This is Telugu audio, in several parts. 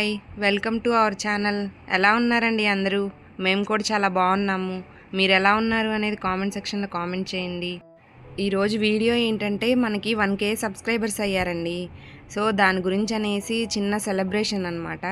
Hi. Welcome to our channel. ఎలా ఉన్నారండి అందరూ? మేము కూడా చాలా బాగున్నాము. మీరు ఎలా ఉన్నారు అనేది కామెంట్ సెక్షన్లో కామెంట్ చేయండి. ఈరోజు వీడియో ఏంటంటే మనకి వన్ కే సబ్స్క్రైబర్స్ అయ్యారండి. సో దాని గురించి అనేసి చిన్న సెలబ్రేషన్ అనమాట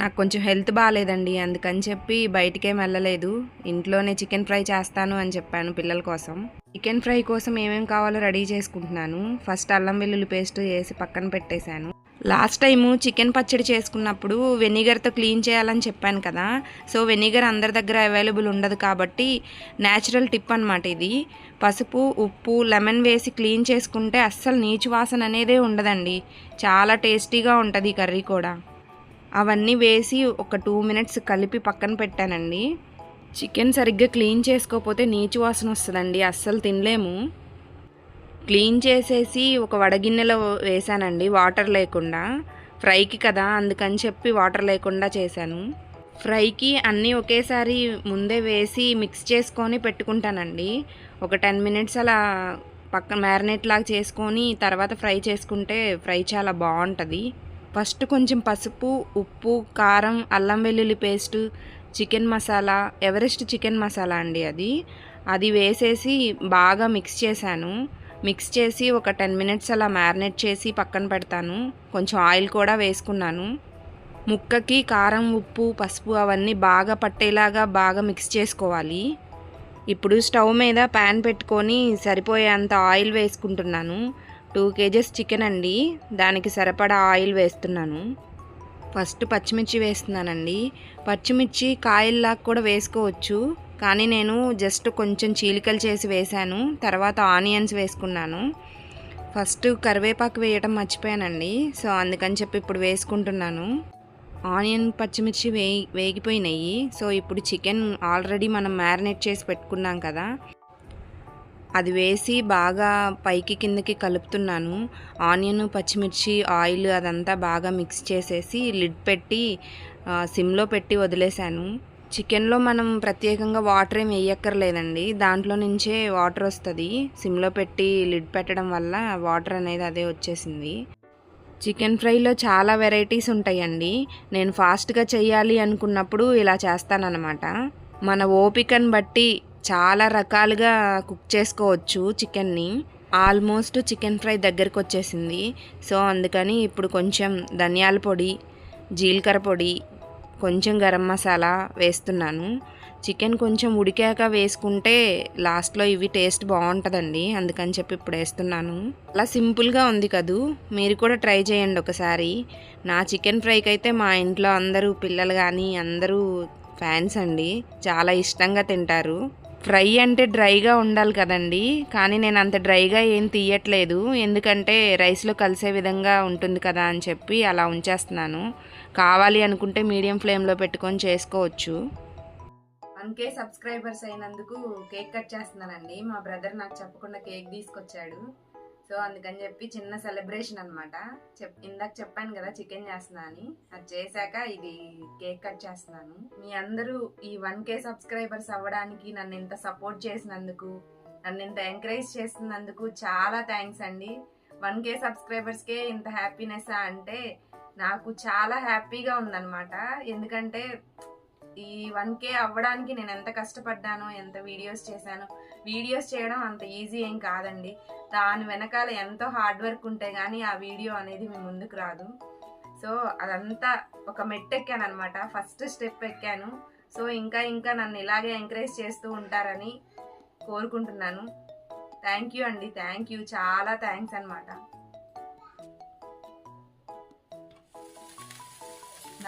నాకు కొంచెం హెల్త్ బాగాలేదండి. అందుకని చెప్పి బయటికేం వెళ్ళలేదు. ఇంట్లోనే చికెన్ ఫ్రై చేస్తాను అని చెప్పాను పిల్లల కోసం. చికెన్ ఫ్రై కోసం ఏమేమి కావాలో రెడీ చేసుకుంటున్నాను. ఫస్ట్ అల్లం వెల్లుల్లి పేస్ట్ వేసి పక్కన పెట్టేశాను. లాస్ట్ టైము చికెన్ పచ్చడి చేసుకున్నప్పుడు వెనిగర్తో క్లీన్ చేయాలని చెప్పాను కదా. సో వెనిగర్ అందరి దగ్గర అవైలబుల్ ఉండదు కాబట్టి న్యాచురల్ టిప్ అనమాట ఇది. పసుపు ఉప్పు లెమన్ వేసి క్లీన్ చేసుకుంటే అస్సలు నీచు వాసన అనేదే ఉండదండి. చాలా టేస్టీగా ఉంటుంది ఈ కర్రీ కూడా. అవన్నీ వేసి ఒక టూ మినిట్స్ కలిపి పక్కన పెట్టానండి. చికెన్ సరిగ్గా క్లీన్ చేసుకోకపోతే నీచు వాసన వస్తుందండి. అస్సలు తినలేము. క్లీన్ చేసేసి ఒక వడగిన్నెలో వేసానండి వాటర్ లేకుండా. ఫ్రైకి కదా అందుకని చెప్పి వాటర్ లేకుండా చేశాను. ఫ్రైకి అన్నీ ఒకేసారి ముందే వేసి మిక్స్ చేసుకొని పెట్టుకుంటానండి. ఒక టెన్ మినిట్స్ అలా పక్క మ్యారినేట్ లాగా చేసుకొని తర్వాత ఫ్రై చేసుకుంటే ఫ్రై చాలా బాగుంటుంది. ఫస్ట్ కొంచెం పసుపు ఉప్పు కారం అల్లం వెల్లుల్లి paste chicken masala Everest chicken masala అండి అది. అది వేసేసి బాగా మిక్స్ చేశాను. మిక్స్ చేసి ఒక టెన్ మినిట్స్ అలా మ్యారినేట్ చేసి పక్కన పెడతాను. కొంచెం ఆయిల్ కూడా వేసుకున్నాను. ముక్కకి కారం ఉప్పు పసుపు అవన్నీ బాగా పట్టేలాగా బాగా మిక్స్ చేసుకోవాలి. ఇప్పుడు స్టవ్ మీద ప్యాన్ పెట్టుకొని సరిపోయేంత ఆయిల్ వేసుకుంటున్నాను. టూ కేజెస్ చికెన్ అండి. దానికి సరిపడా ఆయిల్ వేస్తున్నాను. ఫస్ట్ పచ్చిమిర్చి వేస్తున్నానండి. పచ్చిమిర్చి కాయల్లాగా కూడా వేసుకోవచ్చు. కానీ నేను జస్ట్ కొంచెం చీలికలు చేసి వేశాను. తర్వాత ఆనియన్స్ వేసుకున్నాను. ఫస్ట్ కరివేపాకు వేయడం మర్చిపోయానండి. సో అందుకని చెప్పి ఇప్పుడు వేసుకుంటున్నాను. ఆనియన్ పచ్చిమిర్చి వే వేగిపోయినాయి. సో ఇప్పుడు చికెన్ ఆల్రెడీ మనం మ్యారినేట్ చేసి పెట్టుకున్నాం కదా. అది వేసి బాగా పైకి కిందకి కలుపుతున్నాను. ఆనియన్ పచ్చిమిర్చి ఆయిల్ అదంతా బాగా మిక్స్ చేసేసి లిడ్ పెట్టి సిమ్లో పెట్టి వదిలేశాను. చికెన్లో మనం ప్రత్యేకంగా వాటర్ ఏం వేయక్కర్లేదండి. దాంట్లో నుంచే వాటర్ వస్తుంది. సిమ్లో పెట్టి లిడ్ పెట్టడం వల్ల వాటర్ అనేది అదే వచ్చేసింది. చికెన్ ఫ్రైలో చాలా వెరైటీస్ ఉంటాయండి. నేను ఫాస్ట్గా చేయాలి అనుకున్నప్పుడు ఇలా చేస్తానన్నమాట. మన ఓపికను బట్టి చాలా రకాలుగా కుక్ చేసుకోవచ్చు చికెన్ని. ఆల్మోస్ట్ చికెన్ ఫ్రై దగ్గరికి వచ్చేసింది. సో అందుకని ఇప్పుడు కొంచెం ధనియాల పొడి జీలకర్ర పొడి కొంచెం గరం మసాలా వేస్తున్నాను. చికెన్ కొంచెం ఉడికాక వేసుకుంటే లాస్ట్లో ఇవి టేస్ట్ బాగుంటుందండి. అందుకని చెప్పి ఇప్పుడు వేస్తున్నాను. అలా సింపుల్గా ఉంది కదూ. మీరు కూడా ట్రై చేయండి ఒకసారి. నా చికెన్ ఫ్రైకి అయితే మా ఇంట్లో అందరూ పిల్లలు కానీ అందరూ ఫ్యాన్స్ అండి. చాలా ఇష్టంగా తింటారు. ఫ్రై అంటే డ్రైగా ఉండాలి కదండి. కానీ నేను అంత డ్రైగా ఏం తీయట్లేదు. ఎందుకంటే రైస్లో కలిసే విధంగా ఉంటుంది కదా అని చెప్పి అలా ఉంచేస్తున్నాను. కావాలి అనుకుంటే మీడియం ఫ్లేమ్లో పెట్టుకొని చేసుకోవచ్చు. అందుకే సబ్స్క్రైబర్స్ అయినందుకు కేక్ కట్ చేస్తున్నానండి. మా బ్రదర్ నాకు చెప్పకుండా కేక్ తీసుకొచ్చాడు. సో అందుకని చెప్పి చిన్న సెలబ్రేషన్ అనమాట చెప్ ఇందాక చెప్పాను కదా చికెన్ చేస్తున్నా అని. అది చేశాక ఇది కేక్ కట్ చేస్తున్నాను. మీ అందరూ ఈ వన్ కే సబ్స్క్రైబర్స్ అవ్వడానికి నన్ను ఇంత సపోర్ట్ చేసినందుకు నన్ను ఇంత ఎంకరేజ్ చేసినందుకు చాలా థ్యాంక్స్ అండి. వన్ కే సబ్స్క్రైబర్స్కే ఇంత హ్యాపీనెస్ అంటే నాకు చాలా హ్యాపీగా ఉందన్నమాట. ఎందుకంటే ఈ వన్ కే అవ్వడానికి నేను ఎంత కష్టపడ్డాను ఎంత వీడియోస్ చేశాను. వీడియోస్ చేయడం అంత ఈజీ ఏం కాదండి. దాని వెనకాల ఎంతో హార్డ్ వర్క్ ఉంటే కానీ ఆ వీడియో అనేది మీ ముందుకు రాదు. సో అదంతా ఒక మెట్ ఎక్కాను అనమాట ఫస్ట్ స్టెప్ ఎక్కాను. సో ఇంకా ఇంకా నన్ను ఇలాగే ఎంకరేజ్ చేస్తూ ఉంటారని కోరుకుంటున్నాను. థ్యాంక్ యూ అండి. థ్యాంక్ యూ చాలా థ్యాంక్స్ అనమాట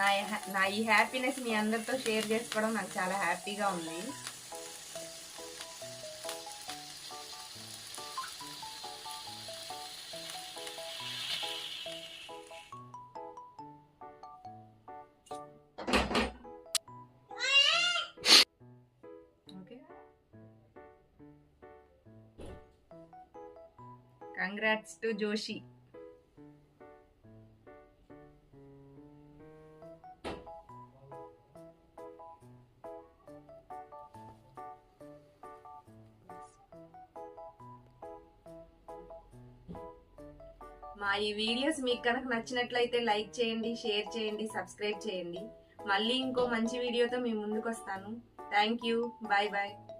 నా నా ఈ హ్యాపీనెస్ మీ అందరితో షేర్ చేసుకోవడం నాకు చాలా హ్యాపీగా ఉంది. కంగ్రాట్స్ టు జోషి మా ఈ వీడియోస్ మీకు కనుక నచ్చినట్లయితే లైక్ చేయండి షేర్ చేయండి సబ్స్క్రైబ్ చేయండి. మళ్ళీ ఇంకో మంచి వీడియోతో మీ ముందుకు వస్తాను థ్యాంక్ యూ. Bye bye